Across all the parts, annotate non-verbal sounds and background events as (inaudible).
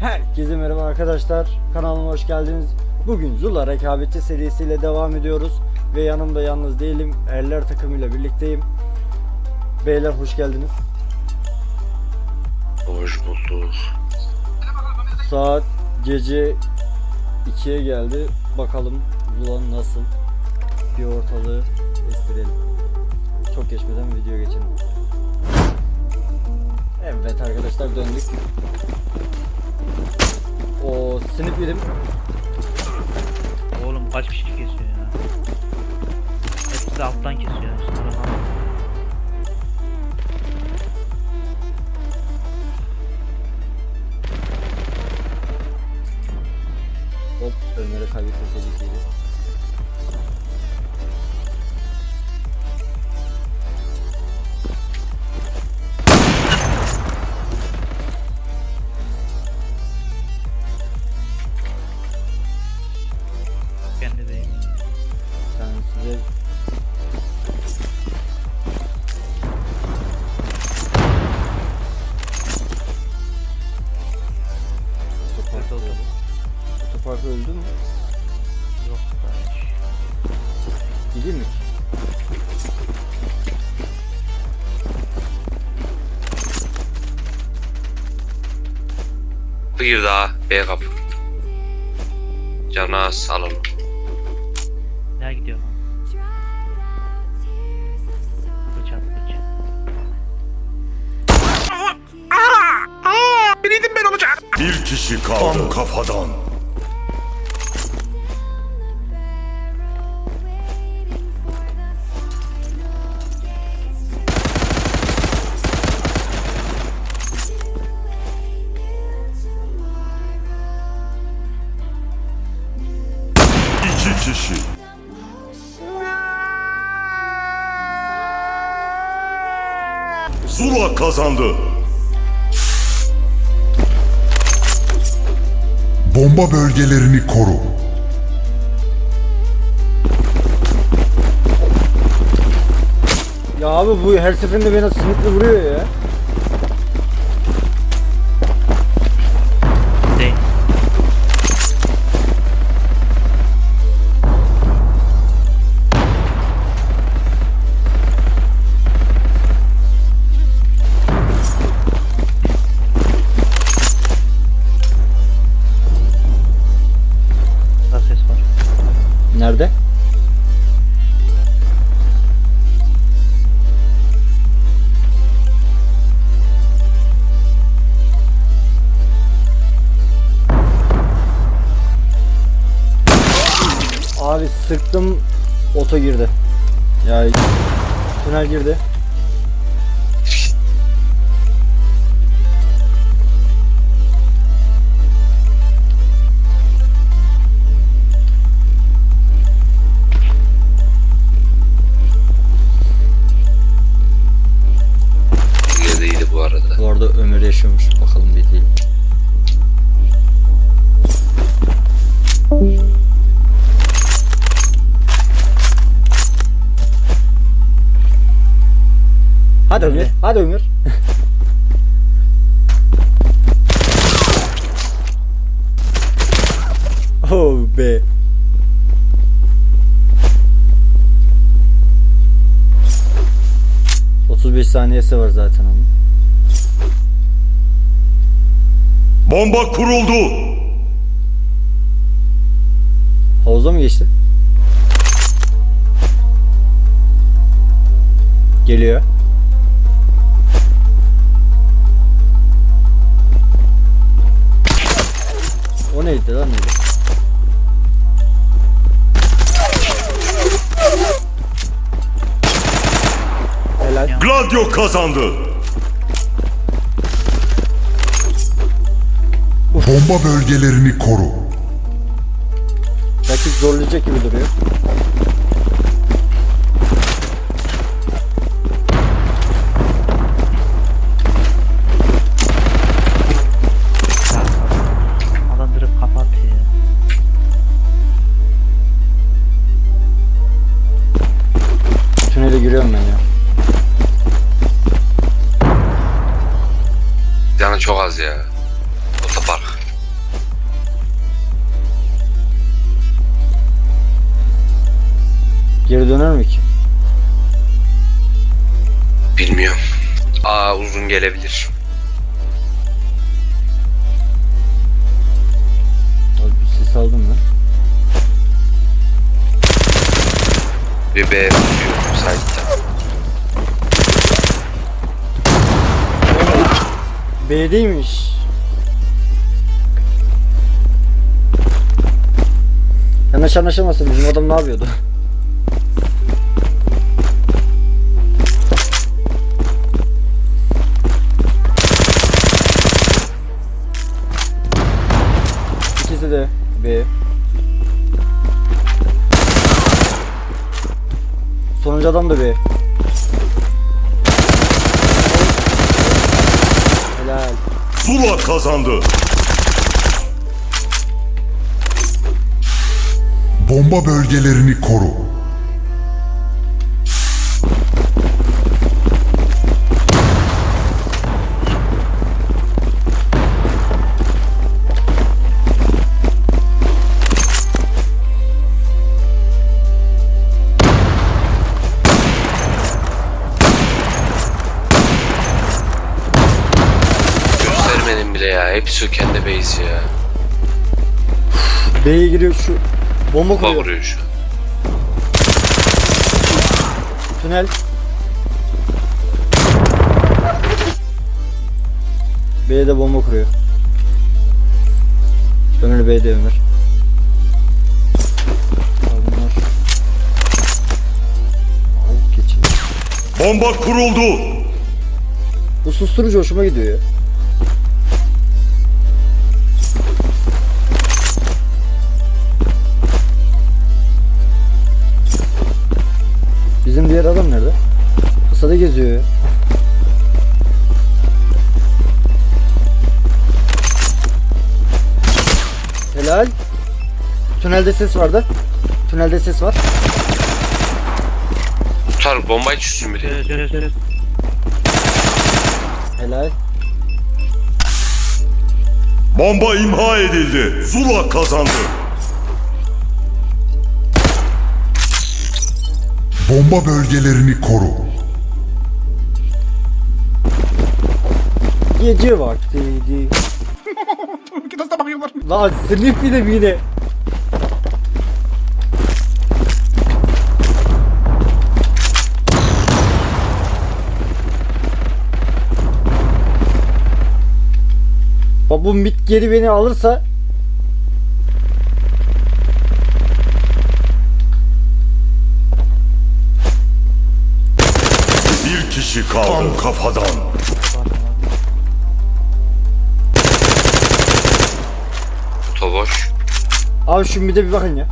Herkese merhaba arkadaşlar. Kanalıma hoş geldiniz. Bugün Zula rekabetçi serisiyle devam ediyoruz. Ve yanımda yalnız değilim. Erler takımıyla birlikteyim. Beyler hoş geldiniz. Hoş bulduk. Saat gece 2'ye geldi. Bakalım Zula nasıl? Bir ortalığı estirelim. Çok geçmeden videoya geçelim. Evet arkadaşlar döndük. O sinip yedim. Oğlum kaç kişi kesiyor ya? Hepsi alttan kesiyor. Üstüne falan. Hop Ömer'e kaybetmeseydik iyiydi. Bir daha B kapı. Cana salın. Nereye gidiyor lan? Bıçak bıçak. Bir kişi kaldı. Tam kafadan. Zula kazandı. Bomba bölgelerini koru. Ya abi bu her seferinde beni sınıflı vuruyor ya. Sıktım oto girdi. Ya tünel girdi. Hadi Ömer. Hadi Ömer. (laughs) oh be. Otuz beş saniyesi var zaten onun. Bomba kuruldu. Havuza mı geçti? Geliyor. Neydi lan neydi? Helal. Gladio kazandı. Bomba bölgelerini koru. Rakip zorlayacak gibi duruyor. Geri döner mi ki? Bilmiyorum. Aa uzun gelebilir. Abi bir ses aldım ben. Bir B tutuyor site'da. B'deymiş. Yanlış anlaşılmasın bizim adam ne yapıyordu? İkisi de B. Sonuncu adam da B. Helal. Zula kazandı. Bomba bölgelerini koru. Bile ya. Hepsi kendi base ya. B'ye giriyor şu bomba koyuyor. vuruyor şu an. Tünel. B'ye bomba kuruyor. Ömür B'de Ömür. Abi bunlar. Bomba kuruldu. Bu susturucu hoşuma gidiyor ya. Bizim diğer adam nerede? Kısada geziyor ya. Helal. Tünelde ses vardı. Tünelde ses var. Tutar bombayı çözsün biri. Söyle. Helal. Bomba imha edildi. Zula kazandı. Bomba bölgelerini koru. Gece vaktiydi. (laughs) Lan sinir film yine. Bak bu mit geri beni alırsa kaldı. Tam kafadan. Toboş. Abi şu mide bir bakın ya.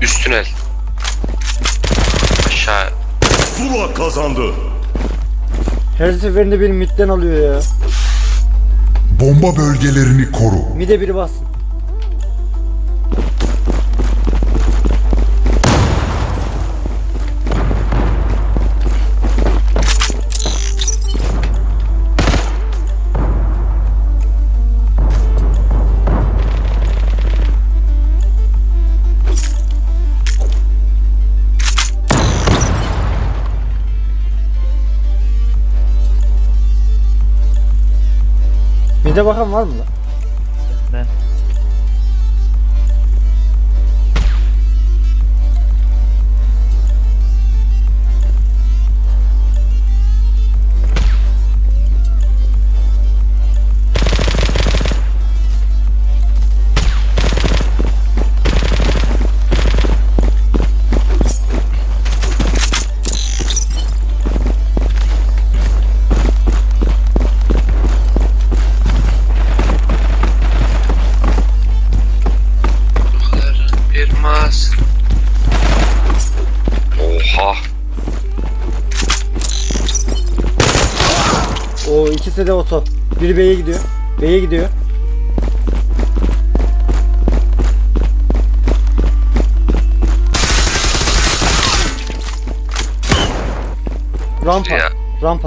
Üst tünel. Aşağı. Zula kazandı. Her seferinde beni midden alıyor ya. Bomba bölgelerini koru. Mide biri bassın. Mide bakan var mı lan?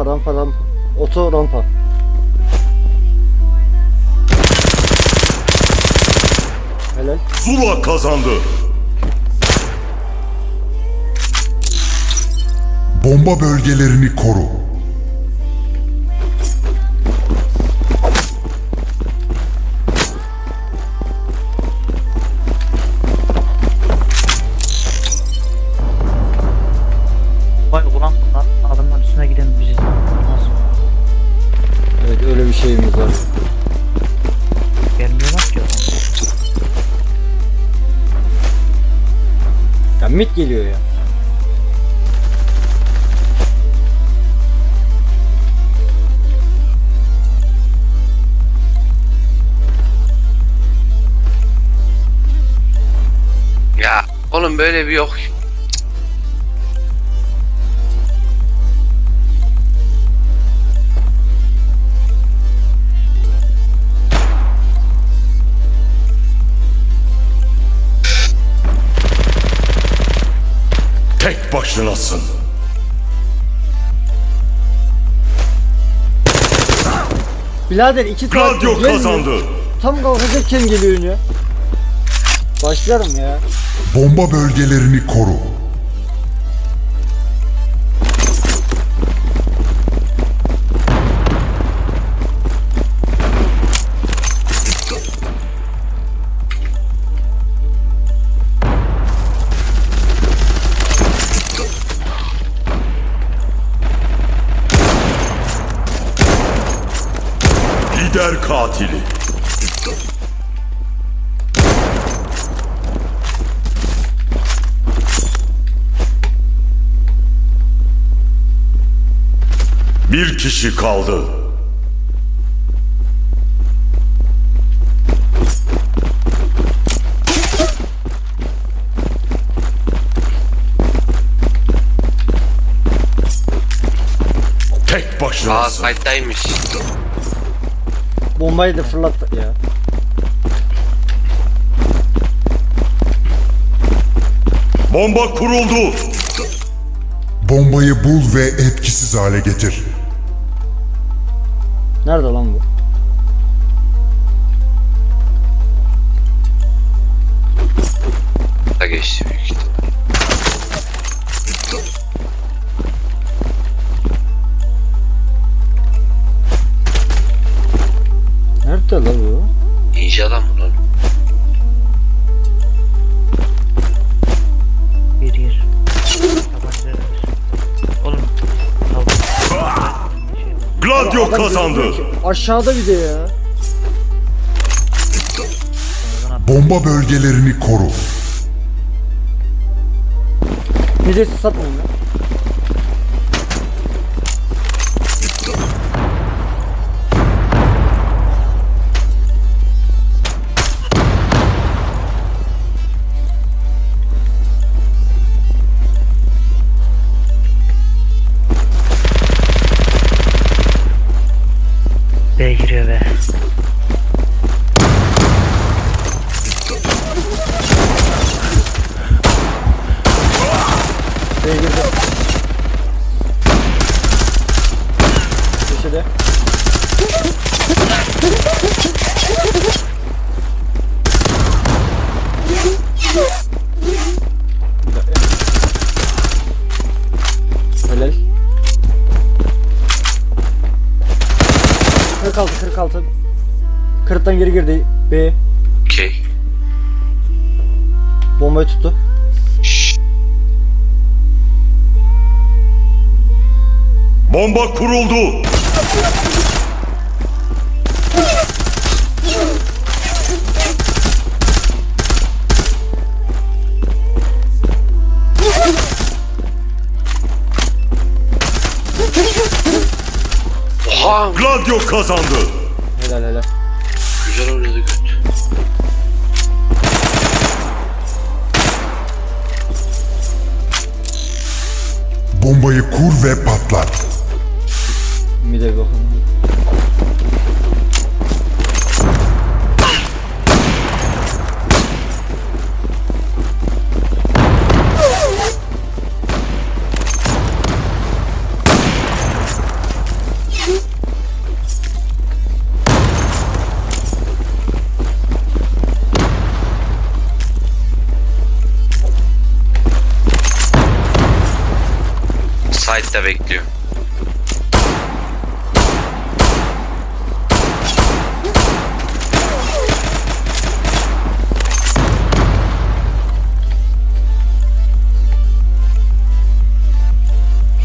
Rampa, rampa, rampa. Oto rampa. Helal. Zula kazandı. Bomba bölgelerini koru. Mid geliyor ya. Ya oğlum böyle bir yok. Başınasın. Birader iki saat gelmiyor. kazandı. Tam kalkacakken geliyorsun ya. Başlarım ya. Bomba bölgelerini koru. Lider katili. Bir kişi kaldı. Tek Aa başınasın. site'daymış. Bombayı da fırlat ya. Bomba kuruldu. Bombayı bul ve etkisiz hale getir. Nerede lan bu? Da geçti büyük ihtimal. Nerede lan bu? İyice adam bu lan. Bir yer. Oğlum. Gladio kazandı. Aşağıda bir de ya. Bomba bölgelerini koru. Midesi satmayın ya. Gladio kazandı. Helal helal. güzel oynadı göt. Bombayı kur ve patlat. De bekliyor.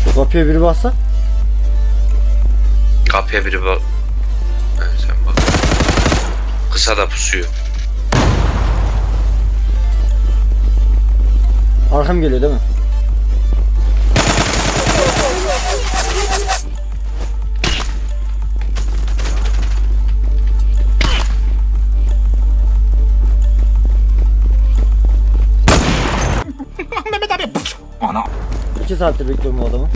Şu kapıya biri bassa. Kapıya biri bak. Ha, sen bak. Kısa da pusuyor. Arkam geliyor değil mi? Saattir bekliyorum bu adamı.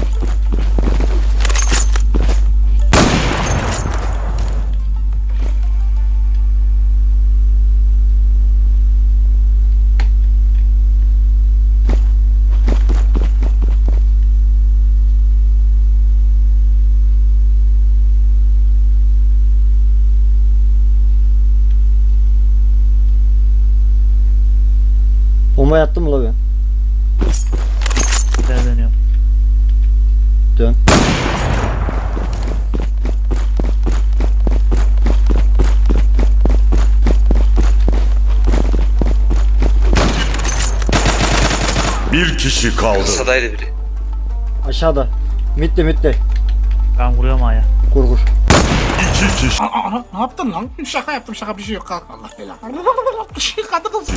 Kişi kaldı. Kısadaydı biri. Aşağıda. Mitte mitte. Ben vuruyorum aya. Kur kur. İki kişi. Ana, ne yaptın lan? Şaka yaptım şaka bir şey yok kalk Allah belanı. Bir şey kadı kız.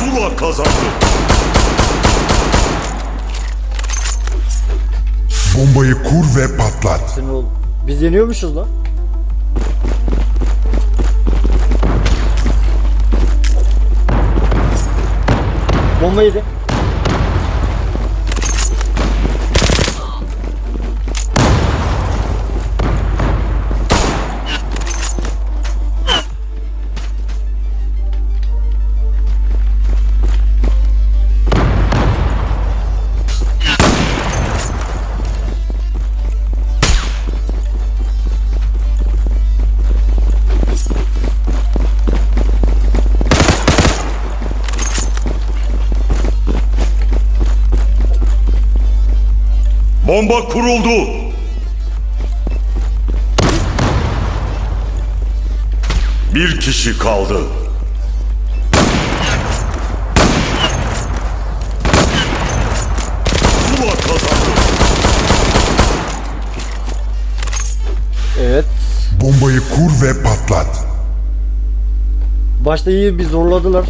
Zula kazandı. Bombayı kur ve patlat. Senin oğlum. Biz yeniyormuşuz lan. Bomba yedi. Bomba kuruldu. Bir kişi kaldı. Zula kazandı. Evet. Bombayı kur ve patlat. Başta iyi bir zorladılar.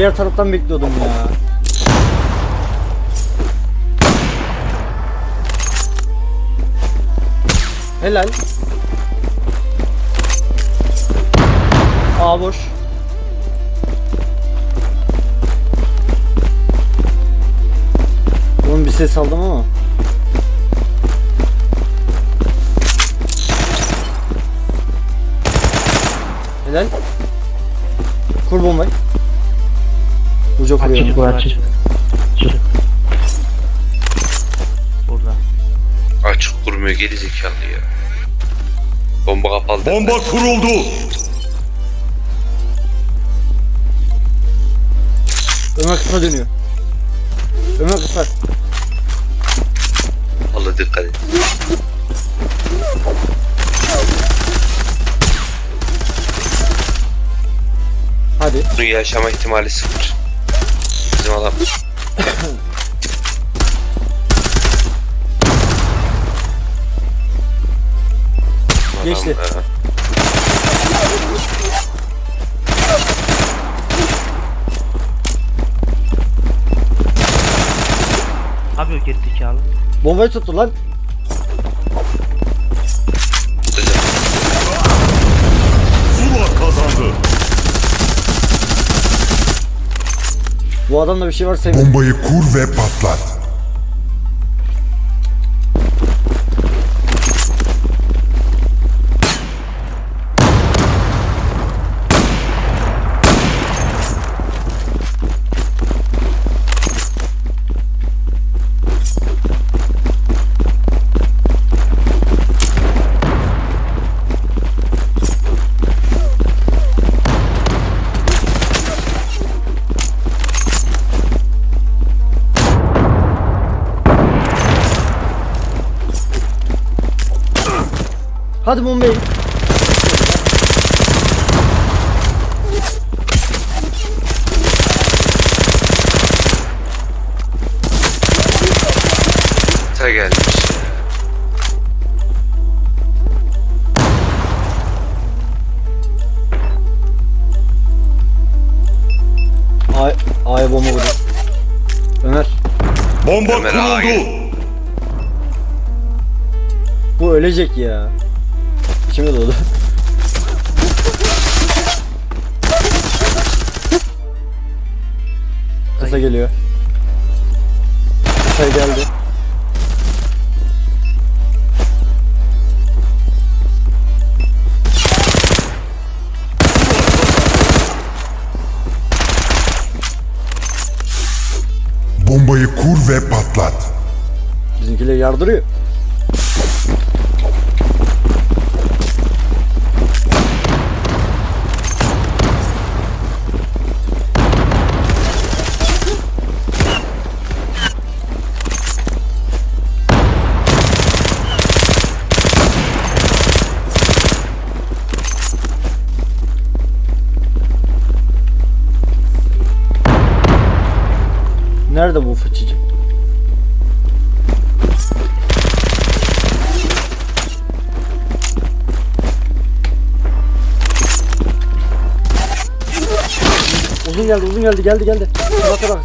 Diğer taraftan bekliyordum ya. Helal. A boş. Oğlum bir ses aldım ama. Helal. Kur bombayı. Uca kuruyorum. Açık var açık. Çık. Burada. Açık kurmuyor geri zekalı ya. Bomba kapalı. Bomba kuruldu. Ömer kısa dönüyor. Ömer kısa. Allah dikkat et. Hadi. Bunun yaşama ihtimali sıfır. Bizim adam. (coughs) Geçti. Adam, e, Abi o gerizekalı. Bombayı tuttu lan. Bu adamda bir şey var sevmiyorum. Bombayı kur ve patlat. Hadi bombayı. Ta gelmiş. Ay, ay bomba vurdu. Ömer Bomba Ömer kuruldu. bu ölecek ya. İçime doğdu. Kasa geliyor. Kasa geldi. Bombayı kur ve patlat. Bizimkiler yardırıyor. Nerede bu fıçıcı? Uzun geldi, uzun geldi, geldi, geldi. Bak bak.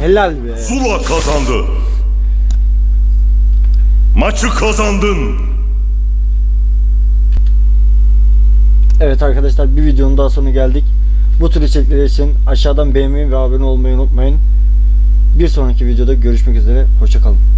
Helal be. Zula kazandı. Maçı kazandın. Evet arkadaşlar bir videonun daha sonuna geldik. Bu tür içerikler için aşağıdan beğenmeyi ve abone olmayı unutmayın. Bir sonraki videoda görüşmek üzere. Hoşçakalın.